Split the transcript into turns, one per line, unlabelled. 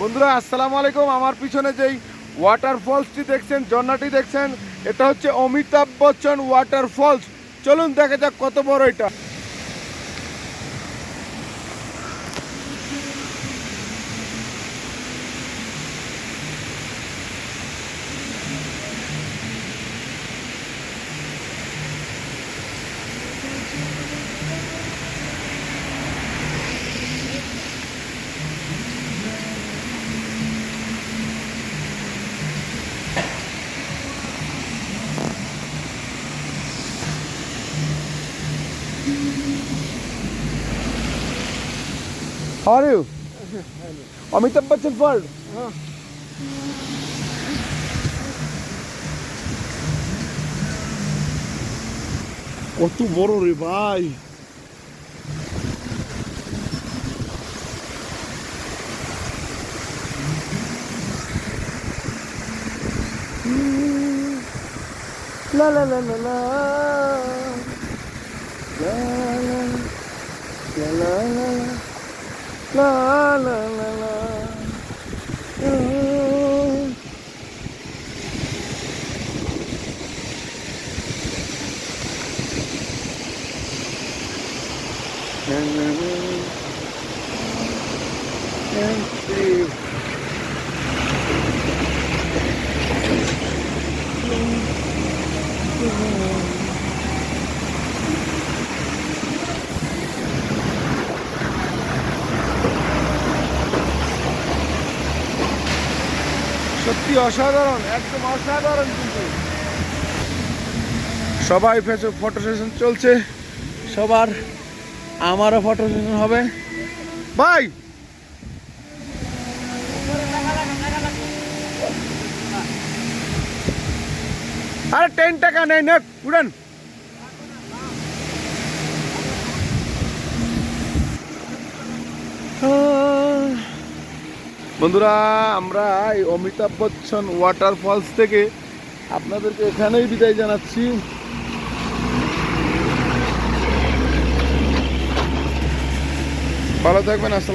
বন্ধুরা, আসসালামু আলাইকুম। আমার পিছনে যেই ওয়াটার ফলসটি দেখছেন, ঝর্ণাটি দেখছেন, এটা হচ্ছে অমিতাভ বচ্চন ওয়াটার ফলস চলুন, দেখা যাক কত বড় এটা। How are you? Amitabh Bachchan fault
কত বড় রে ভাই
La la la la la. la la la la la la la la, then, and see. সত্যি অসাধারণ, একদম অসাধারণ কিন্তু। সবাই ফটো সেশন চলছে, সবার আমারও ফটো সেশন হবে। ভাই! আরে টেন টাকা নেই না উড়ান। বন্ধুরা, আমরা এই অমিতাভ বচ্চন ওয়াটার ফলস থেকে আপনাদেরকে এখানেই বিদায় জানাচ্ছি। ভালো থাকবেন, আসসালাম